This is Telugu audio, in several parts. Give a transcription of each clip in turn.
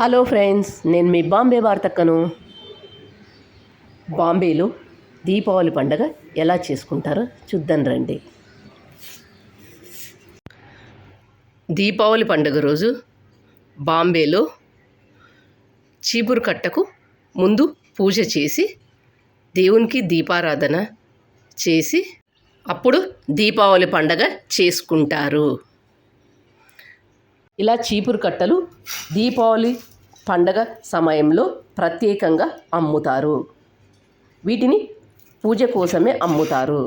హలో ఫ్రెండ్స్ నేను మీ బాంబే వార్తక్కను. బాంబేలో దీపావళి పండగ ఎలా చేసుకుంటారో చూద్దాం రండి. దీపావళి పండుగ రోజు బాంబేలో చీపురు కట్టకు ముందు పూజ చేసి దేవునికి దీపారాధన చేసి అప్పుడు దీపావళి పండగ చేసుకుంటారు. ఇలా చీపురు కట్టలు దీపావళి పండగ సమయంలో ప్రత్యేకంగా అమ్ముతారు. వీటిని పూజ కోసమే అమ్ముతారు.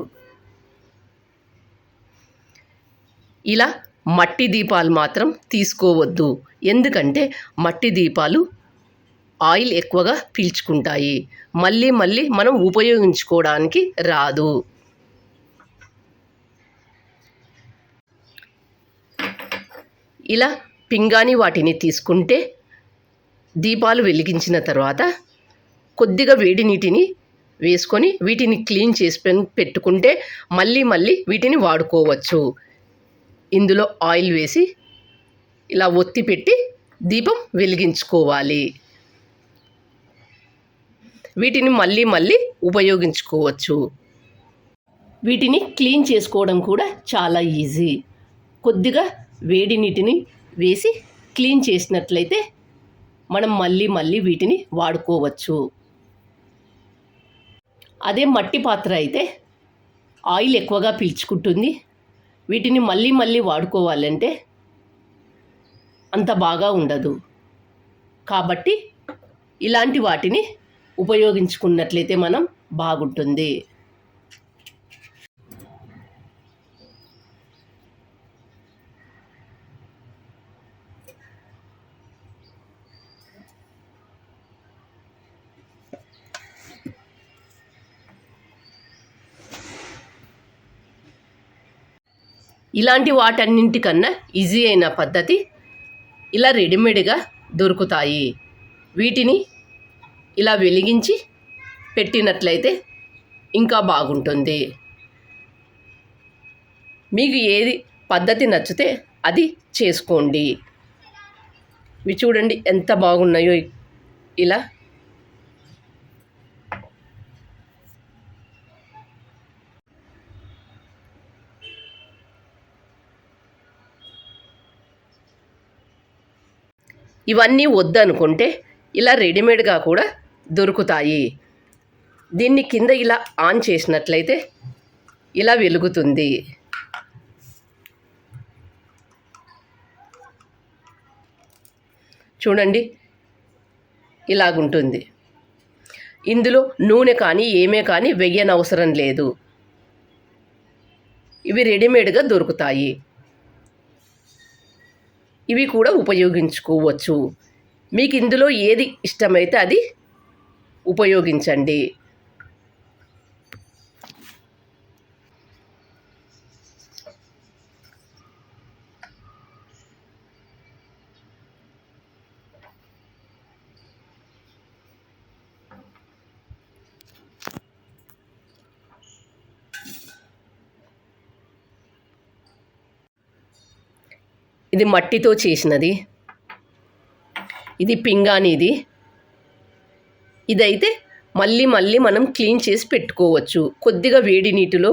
ఇలా మట్టి దీపాలు మాత్రం తీసుకోవద్దు. ఎందుకంటే మట్టి దీపాలు ఆయిల్ ఎక్కువగా పీల్చుకుంటాయి. మళ్ళీ మళ్ళీ మనం ఉపయోగించుకోవడానికి రాదు. ఇలా పింగాణి వాటిని తీసుకుంటే దీపాలు వెలిగించిన తర్వాత కొద్దిగా వేడి నీటిని వేసుకొని వీటిని క్లీన్ చేసి పెట్టుకుంటే మళ్ళీ మళ్ళీ వీటిని వాడుకోవచ్చు. ఇందులో ఆయిల్ వేసి ఇలా ఒత్తి పెట్టి దీపం వెలిగించుకోవాలి. వీటిని మళ్ళీ మళ్ళీ ఉపయోగించుకోవచ్చు. వీటిని క్లీన్ చేసుకోవడం కూడా చాలా ఈజీ. కొద్దిగా వేడి నీటిని వేసి క్లీన్ చేసినట్లయితే మనం మళ్ళీ మళ్ళీ వీటిని వాడుకోవచ్చు. అదే మట్టి పాత్ర అయితే ఆయిల్ ఎక్కువగా పీల్చుకుంటుంది. వీటిని మళ్ళీ మళ్ళీ వాడుకోవాలంటే అంత బాగా ఉండదు. కాబట్టి ఇలాంటి వాటిని ఉపయోగించుకున్నట్లయితే మనం బాగుంటుంది. ఇలాంటి వాటన్నింటికన్నా ఈజీ అయిన పద్ధతి ఇలా రెడీమేడ్గా దొరుకుతాయి. వీటిని ఇలా వెలిగించి పెట్టినట్లయితే ఇంకా బాగుంటుంది. మీకు ఏది పద్ధతి నచ్చితే అది చేసుకోండి. ఇవి చూడండి ఎంత బాగున్నాయో ఇలా ఇవన్నీ వద్దనుకుంటే ఇలా రెడీమేడ్గా కూడా దొరుకుతాయి. దీన్ని కింద ఇలా ఆన్ చేసినట్లయితే ఇలా వెలుగుతుంది. చూడండి ఇలాగుంటుంది. ఇందులో నూనె కానీ ఏమే కానీ వెయ్యనవసరం లేదు. ఇవి రెడీమేడ్గా దొరుకుతాయి. ఇవి కూడా ఉపయోగించుకోవచ్చు. మీకు ఇందులో ఏది ఇష్టమైతే అది ఉపయోగించండి. ఇది మట్టితో చేసినది. ఇది పింగాణిది ఇదైతే మళ్ళీ మళ్ళీ మనం క్లీన్ చేసి పెట్టుకోవచ్చు. కొద్దిగా వేడి నీటిలో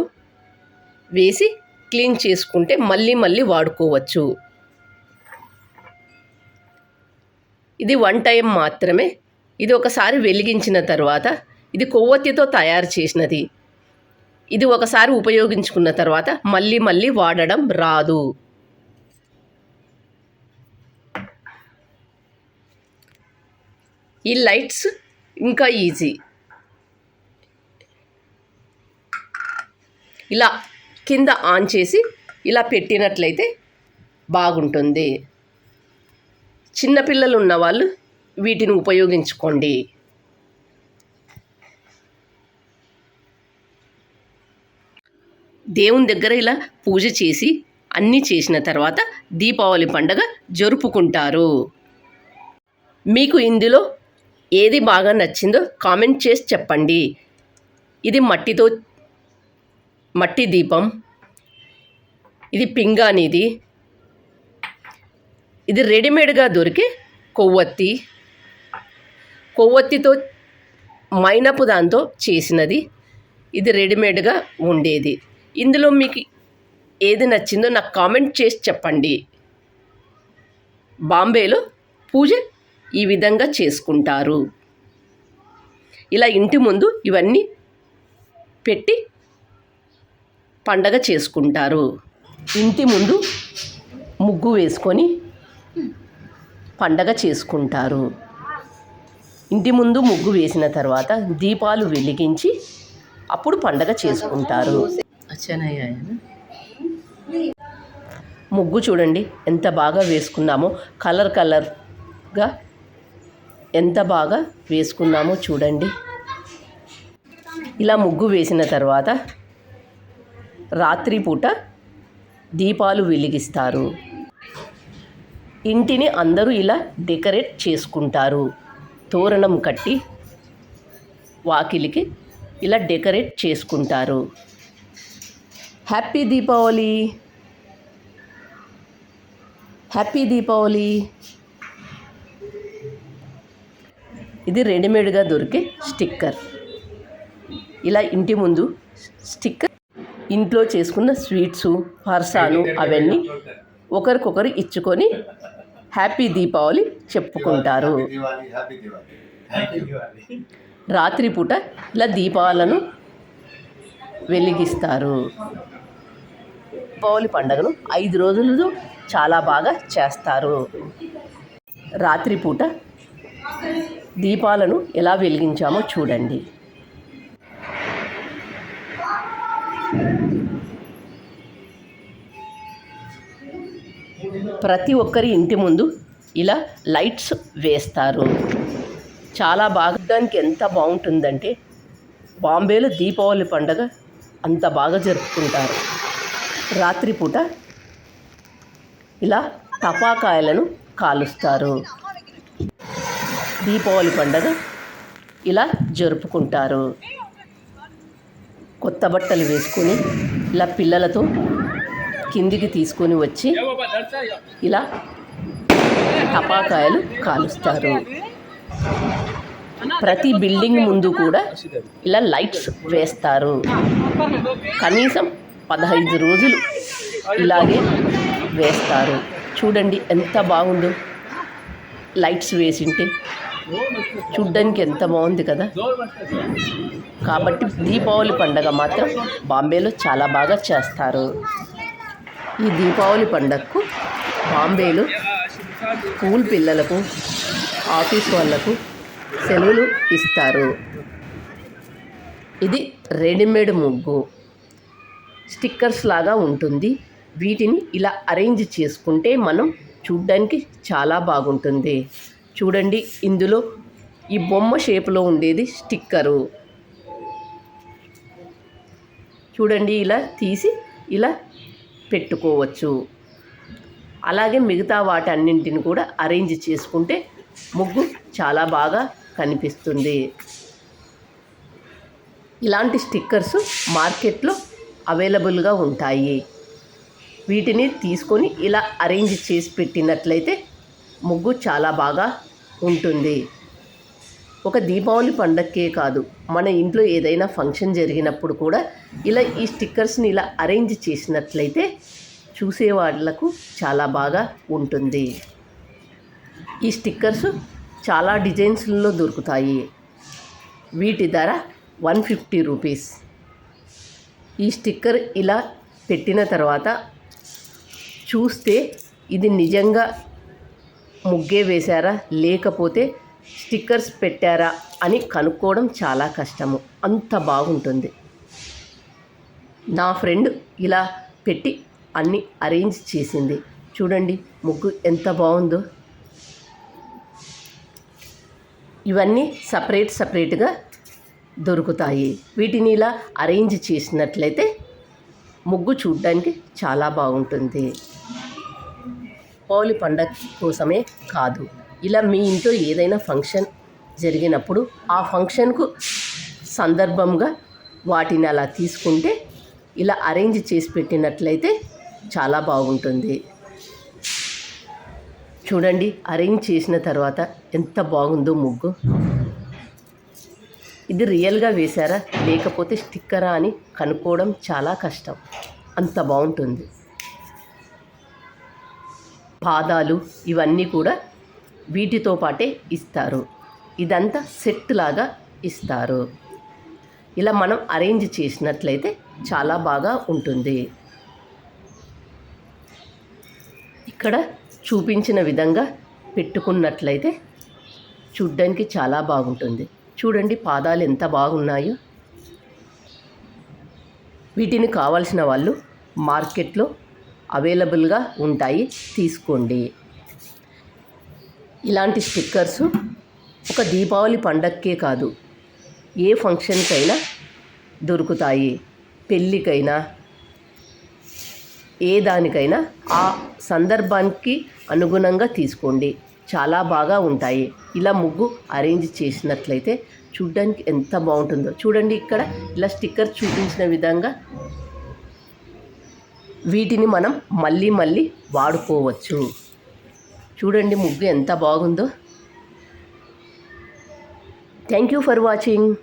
వేసి క్లీన్ చేసుకుంటే మళ్ళీ మళ్ళీ వాడుకోవచ్చు. ఇది వన్ టైం మాత్రమే. ఇది ఒకసారి వెలిగించిన తర్వాత ఇది కొవ్వొత్తితో తయారు చేసినది. ఇది ఒకసారి ఉపయోగించుకున్న తర్వాత మళ్ళీ మళ్ళీ వాడడం రాదు. ఈ లైట్స్ ఇంకా ఈజీ. ఇలా కింద ఆన్ చేసి ఇలా పెట్టినట్లయితే బాగుంటుంది. చిన్నపిల్లలు ఉన్నవాళ్ళు వీటిని ఉపయోగించుకోండి. దేవుని దగ్గర ఇలా పూజ చేసి అన్నీ చేసిన తర్వాత దీపావళి పండగ జరుపుకుంటారు. మీకు ఇందులో ఏది బాగా నచ్చిందో కామెంట్ చేసి చెప్పండి. ఇది మట్టితో మట్టి దీపం. ఇది పింగాణిది ఇది రెడీమేడ్గా దొరికే కొవ్వొత్తి. కొవ్వొత్తితో మైనపు దాంతో చేసినది. ఇది రెడీమేడ్గా ఉండేది. ఇందులో మీకు ఏది నచ్చిందో నాకు కామెంట్ చేసి చెప్పండి. బాంబేలో పూజ ఈ విధంగా చేసుకుంటారు. ఇలా ఇంటి ముందు ఇవన్నీ పెట్టి పండగ చేసుకుంటారు. ఇంటి ముందు ముగ్గు వేసుకొని పండగ చేసుకుంటారు. ఇంటి ముందు ముగ్గు వేసిన తర్వాత దీపాలు వెలిగించి అప్పుడు పండగ చేసుకుంటారు. ముగ్గు చూడండి ఎంత బాగా వేసుకున్నామో. కలర్ కలర్గా ఎంత బాగా వేసుకున్నామో చూడండి. ఇలా ముగ్గు వేసిన తర్వాత రాత్రిపూట దీపాలు వెలిగిస్తారు. ఇంటిని అందరూ ఇలా డెకరేట్ చేసుకుంటారు. తోరణం కట్టి వాకిలికి ఇలా డెకరేట్ చేసుకుంటారు. హ్యాపీ దీపావళి! హ్యాపీ దీపావళి! ఇది రెడీమేడ్గా దొరికే స్టిక్కర్. ఇలా ఇంటి ముందు స్టిక్కర్ ఇంట్లో చేసుకున్న స్వీట్సు పర్సాలు అవన్నీ ఒకరికొకరు ఇచ్చుకొని హ్యాపీ దీపావళి చెప్పుకుంటారు. రాత్రిపూట ఇలా దీపాలను వెలిగిస్తారు. దీపావళి పండుగను ఐదు రోజులు చాలా బాగా చేస్తారు. రాత్రిపూట దీపాలను ఎలా వెలిగించామో చూడండి. ప్రతి ఒక్కరి ఇంటి ముందు ఇలా లైట్స్ వేస్తారు. చాలా బాగా దానికి ఎంత బాగుంటుందంటే బాంబేలో దీపావళి పండగ అంత బాగా జరుపుకుంటారు. రాత్రిపూట ఇలా టపాకాయలను కాలుస్తారు. దీపావళి పండగ ఇలా జరుపుకుంటారు. కొత్త బట్టలు వేసుకొని ఇలా పిల్లలతో కిందికి తీసుకొని వచ్చి ఇలా టపాకాయలు కాలుస్తారు. ప్రతి బిల్డింగ్ ముందు కూడా ఇలా లైట్స్ వేస్తారు. కనీసం పదహైదు రోజులు ఇలాగే వేస్తారు. చూడండి ఎంత బాగుందో. లైట్స్ వేసింటే చూడ్డానికి ఎంత బాగుంది కదా. కాబట్టి దీపావళి పండగ మాత్రం బాంబేలో చాలా బాగా చేస్తారు. ఈ దీపావళి పండగకు బాంబేలో స్కూల్ పిల్లలకు ఆఫీస్ వాళ్ళకు సెలవులు ఇస్తారు. ఇది రెడీమేడ్ ముగ్గు. స్టిక్కర్స్ లాగా ఉంటుంది. వీటిని ఇలా అరేంజ్ చేసుకుంటే మనం చూడ్డానికి చాలా బాగుంటుంది. చూడండి ఇందులో ఈ బొమ్మ షేప్లో ఉండేది స్టిక్కరు. చూడండి ఇలా తీసి ఇలా పెట్టుకోవచ్చు. అలాగే మిగతా వాటన్నింటిని కూడా అరేంజ్ చేసుకుంటే ముగ్గు చాలా బాగా కనిపిస్తుంది. ఇలాంటి స్టిక్కర్స్ మార్కెట్లో అవైలబుల్గా ఉంటాయి. వీటిని తీసుకొని ఇలా అరేంజ్ చేసి పెట్టినట్లయితే ముగ్గు చాలా బాగా ఉంటుంది. ఒక దీపావళి పండక్కే కాదు మన ఇంట్లో ఏదైనా ఫంక్షన్ జరిగినప్పుడు కూడా ఇలా ఈ స్టిక్కర్స్ని ఇలా అరేంజ్ చేసినట్లయితే చూసే వాళ్ళకు చాలా బాగా ఉంటుంది. ఈ స్టిక్కర్స్ చాలా డిజైన్స్లలో దొరుకుతాయి. వీటి ధర వన్ ఫిఫ్టీ రూపీస్. ఈ స్టిక్కర్ ఇలా పెట్టిన తర్వాత చూస్తే ఇది నిజంగా ముగ్గే వేశారా? లేకపోతే స్టిక్కర్స్ పెట్టారా? అని కనుక్కోవడం చాలా కష్టము. అంత బాగుంటుంది. నా ఫ్రెండ్ ఇలా పెట్టి అన్ని అరేంజ్ చేసింది. చూడండి ముగ్గు ఎంత బాగుందో. ఇవన్నీ సపరేట్ సపరేట్గా దొరుకుతాయి. వీటిని ఇలా అరేంజ్ చేసినట్లయితే ముగ్గు చూడ్డానికి చాలా బాగుంటుంది. దీపావళి పండగ కోసమే కాదు. ఇలా మీ ఇంట్లో ఏదైనా ఫంక్షన్ జరిగినప్పుడు ఆ ఫంక్షన్కు సందర్భంగా వాటిని అలా తీసుకుంటే ఇలా అరేంజ్ చేసి పెట్టినట్లయితే చాలా బాగుంటుంది. చూడండి అరేంజ్ చేసిన తర్వాత ఎంత బాగుందో ముగ్గు. ఇది రియల్గా వేశారా? లేకపోతే స్టిక్కరా అని కనుక్కోవడం చాలా కష్టం. అంత బాగుంటుంది. పాదాలు ఇవన్నీ కూడా వీటితో పాటే ఇస్తారు. ఇదంతా సెట్ లాగా ఇస్తారు. ఇలా మనం అరేంజ్ చేసినట్లయితే చాలా బాగా ఉంటుంది. ఇక్కడ చూపించిన విధంగా పెట్టుకున్నట్లయితే చూడ్డానికి చాలా బాగుంటుంది. చూడండి పాదాలు ఎంత బాగున్నాయో. వీటిని కావాల్సిన వాళ్ళు మార్కెట్లో అవైలబుల్గా ఉంటాయి. తీసుకోండి. ఇలాంటి స్టిక్కర్స్ ఒక దీపావళి పండక్కే కాదు. ఏ ఫంక్షన్కైనా దొరుకుతాయి. పెళ్ళికైనా ఏ దానికైనా ఆ సందర్భానికి అనుగుణంగా తీసుకోండి. చాలా బాగా ఉంటాయి. ఇలా ముగ్గు అరేంజ్ చేసినట్లయితే చూడ్డానికి ఎంత బాగుంటుందో. చూడండి ఇక్కడ ఇలా స్టిక్కర్ చూపించిన విధంగా వీటిని మనం మళ్ళీ మళ్ళీ వాడుకోవచ్చు. చూడండి ముగ్గు ఎంత బాగుందో. Thank you for watching